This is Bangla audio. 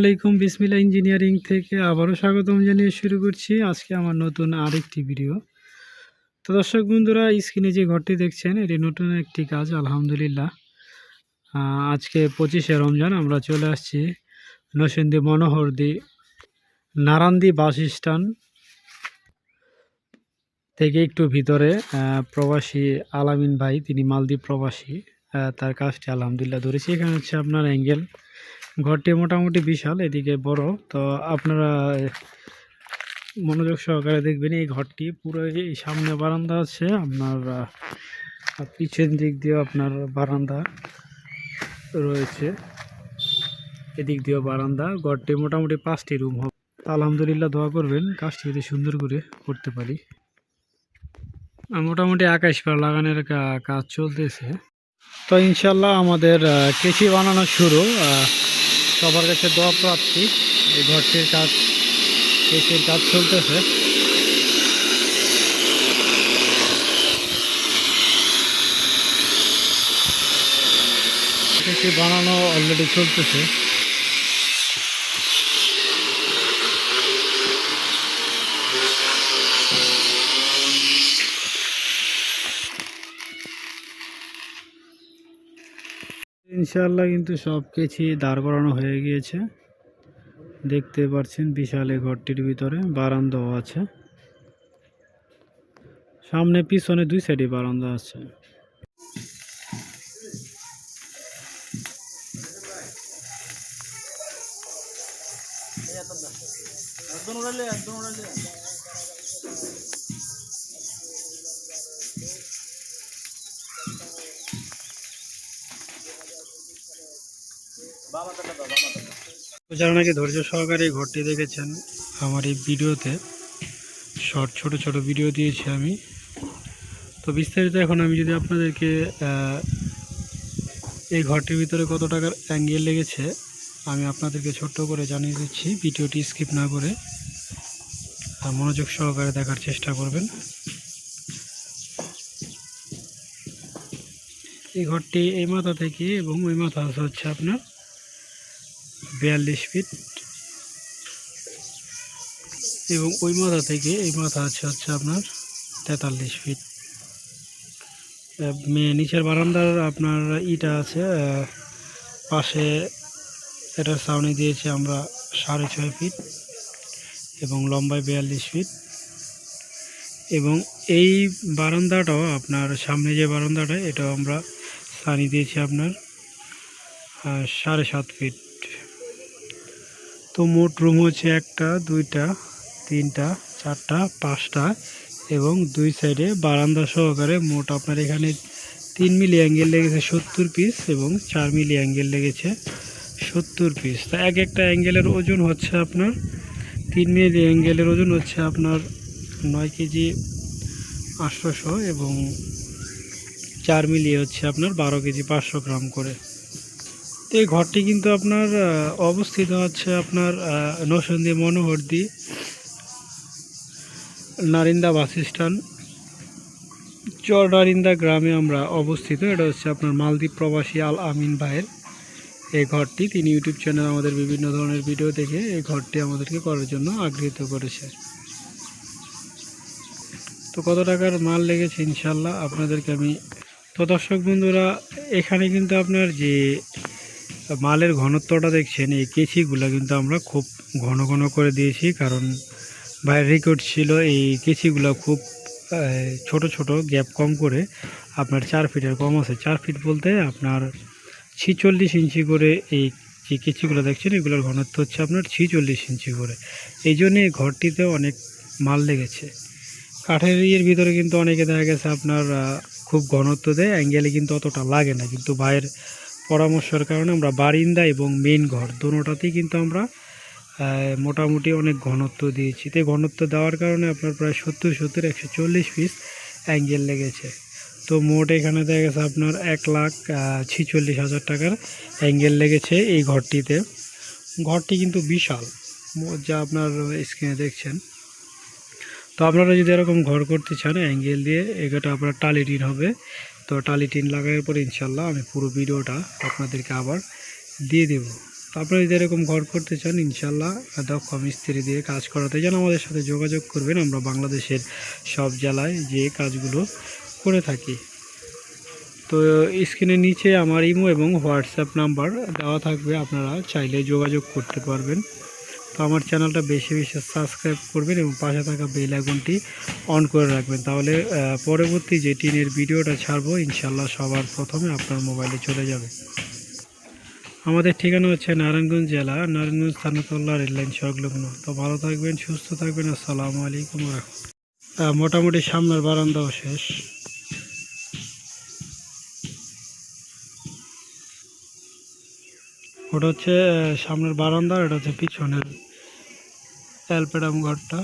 আলাইকুম বিসমিল্লা ইঞ্জিনিয়ারিং থেকে আবারও স্বাগতম জানিয়ে শুরু করছি আজকে আমার নতুন আরেকটি ভিডিও। তো দর্শক বন্ধুরা, স্ক্রিনে যে ঘরটি দেখছেন, এটি নতুন একটি কাজ, আলহামদুলিল্লাহ। আজকে পঁচিশে রমজান, আমরা চলে আসছি নসিন্দি মনোহরদি নারান্দি বাস স্ট্যান্ড থেকে একটু ভিতরে প্রবাসী আলামিন ভাই, তিনি মালদ্বীপ প্রবাসী তার কাজটি আলহামদুলিল্লাহ ধরেছি। এখানে হচ্ছে আপনার অ্যাঙ্গেল ঘরটি মোটামুটি বিশাল, এদিকে বড়। তো আপনারা মনোযোগ সহকারে দেখবেন এই ঘরটি। পুরো এই সামনে বারান্দা আছে, আপনার পিছন দিক দিয়ে আপনার বারান্দা রয়েছে। এদিক দিয়েও বারান্দা। ঘরটি মোটামুটি পাঁচটি রুম হবে। আলহামদুলিল্লাহ দোয়া করবেন, কাজটি যদি সুন্দর করে করতে পারি। মোটামুটি আকাশ পার লাগানোর কাজ চলতেছে। তো ইনশাল্লাহ আমাদের কৃষি বানানো শুরু। সবার কাছে দোয়া প্রাপ্তি এই ঘরটির কাজ কেসের কাজ চলতেছে। বানানো অলরেডি চলতেছে। ইনশাআল্লাহ কিন্তু সব কিছুই দাঁড় করানো হয়ে গিয়েছে। দেখতে পাচ্ছেন বিশাল এই ঘরটির ভিতরে, বারান্দাও আছে। সামনে পিছনে দুই সাইডে বারান্দা আছে। তো যারা নাকি ধৈর্য সহকারে ঘরটি দেখেছেন আমার এই ভিডিওতে। শর্ট, ছোট ছোট ভিডিও দিয়েছি আমি। তো বিস্তারিত এখন আমি যদি আপনাদেরকে এই ঘরটির ভিতরে কত টাকার অ্যাঙ্গেল লেগেছে, আমি আপনাদেরকে ছোট্ট করে জানিয়ে দিচ্ছি। ভিডিওটি স্কিপ না করে মনোযোগ সহকারে দেখার চেষ্টা করবেন। এই ঘরটি এই মাথা থেকে এবং ওই মাথা হচ্ছে আপনার বিয়াল্লিশ ফিট। এবং ওই মাথা থেকে এই মাথা আছে হচ্ছে আপনার তেতাল্লিশ ফিট। নিচের বারান্দার আপনার ইটা আছে পাশে এটার সাউনি দিয়েছি আমরা সাড়ে ছয় ফিট এবং লম্বায় বিয়াল্লিশ ফিট। এবং এই বারান্দাটাও আপনার সামনে যে বারান্দাটা, এটাও আমরা সানি দিয়েছি আপনার সাড়ে সাত ফিট। তো মোট রুম হচ্ছে একটা, দুইটা, তিনটা, চারটা, পাঁচটা এবং দুই সাইডে বারান্দা সহকারে মোট আপনার এখানে তিন মিলি অ্যাঙ্গেল লেগেছে সত্তর পিস এবং চার মিলি অ্যাঙ্গেল লেগেছে সত্তর পিস তা এক একটা অ্যাঙ্গেলের ওজন হচ্ছে আপনার, তিন মিলি অ্যাঙ্গেলের ওজন হচ্ছে আপনার নয় কেজি আটশোশো এবং চার মিলি হচ্ছে আপনার বারো কেজি পাঁচশো গ্রাম করে। এই ঘরটি কিন্তু আপনার অবস্থিত হচ্ছে আপনার নসন্দি মনোহরদি, নারিন্দা বাস চর নারিন্দা গ্রামে আমরা অবস্থিত। এটা হচ্ছে আপনার মালদ্বীপ প্রবাসী আল আমিন ভাইয়ের এই ঘরটি। তিনি ইউটিউব চ্যানেল আমাদের বিভিন্ন ধরনের ভিডিও দেখে এই ঘরটি আমাদেরকে করার জন্য আগ্রহিত করেছে। তো কত টাকার মাল লেগেছে ইনশাল্লাহ আপনাদেরকে আমি তো দর্শক বন্ধুরা, এখানে কিন্তু আপনার যে মালের ঘনত্বটা দেখছেন, এই কেচিগুলো কিন্তু আমরা খুব ঘন ঘন করে দিয়েছি, কারণ বাইরের রেকর্ড ছিল, এই কেচিগুলো খুব ছোট ছোট গ্যাপ কম করে আপনার চার ফিটের কম আছে। চার ফিট বলতে আপনার ছিচল্লিশ ইঞ্চি করে এই যে কেচিগুলো দেখছেন, এগুলোর ঘনত্ব হচ্ছে আপনার ছিচল্লিশ ইঞ্চি করে। এই জন্য ঘরটিতে অনেক মাল লেগেছে। কাঠের ইয়ের ভিতরে কিন্তু অনেকে দেখা গেছে আপনার খুব ঘনত্ব দেয় অ্যাঙ্গেলে কিন্তু অতটা লাগে না, কিন্তু ভাইয়ের পরামর্শের কারণে আমরা বারিন্দা এবং মেন ঘর দুটোতেই কিন্তু আমরা মোটামুটি অনেক ঘনত্ব দিয়েছি। তো ঘনত্ব দেওয়ার কারণে আপনার প্রায় সত্তর সত্তর, একশো চল্লিশ পিস অ্যাঙ্গেল লেগেছে। তো মোট এখানে দেখা গেছে আপনার এক লাখ ছিচল্লিশ হাজার টাকার অ্যাঙ্গেল লেগেছে এই ঘরটিতে। ঘরটি কিন্তু বিশাল যা আপনার স্ক্রিনে দেখছেন। তো আপনারা যদি এরকম ঘর করতে চান অ্যাঙ্গেল দিয়ে এগুলোটা আপনার টালি টিন হবে। তো টালি টিন লাগানোর পরে ইনশাল্লাহ আমি পুরো ভিডিওটা আপনাদেরকে আবার দিয়ে দেব। তো আপনারা যদি এরকম ঘর করতে চান ইনশাল্লাহ দক্ষ মিস্ত্রি দিয়ে কাজ করাতে চান, আমাদের সাথে যোগাযোগ করবেন। আমরা বাংলাদেশের সব জেলায় যে কাজগুলো করে থাকি। তো স্ক্রিনের নিচে আমার ইমো এবং হোয়াটসঅ্যাপ নাম্বার দেওয়া থাকবে, আপনারা চাইলে যোগাযোগ করতে পারবেন। আমার চ্যানেলটা বেশি বেশি সাবস্ক্রাইব করবেন এবং পাশে থাকা বেল আইকনটি অন করে রাখবেন। তাহলে পরবর্তী যে টিনের ভিডিওটা ছাড়বো ইনশাল্লাহ সবার প্রথমে আপনার মোবাইলে চলে যাবে। আমাদের ঠিকানা হচ্ছে নারায়ণগঞ্জ জেলা, নারায়ণগঞ্জ থানাতল্লা রেললাইন সংলগ্ন তো ভালো থাকবেন, সুস্থ থাকবেন, আসসালামু আলাইকুম মোটামুটি সামনের বারান্দাও শেষ। ওটা হচ্ছে সামনের বারান্দা, এটা হচ্ছে পিছনের অ্যালপেডাম ঘরটা।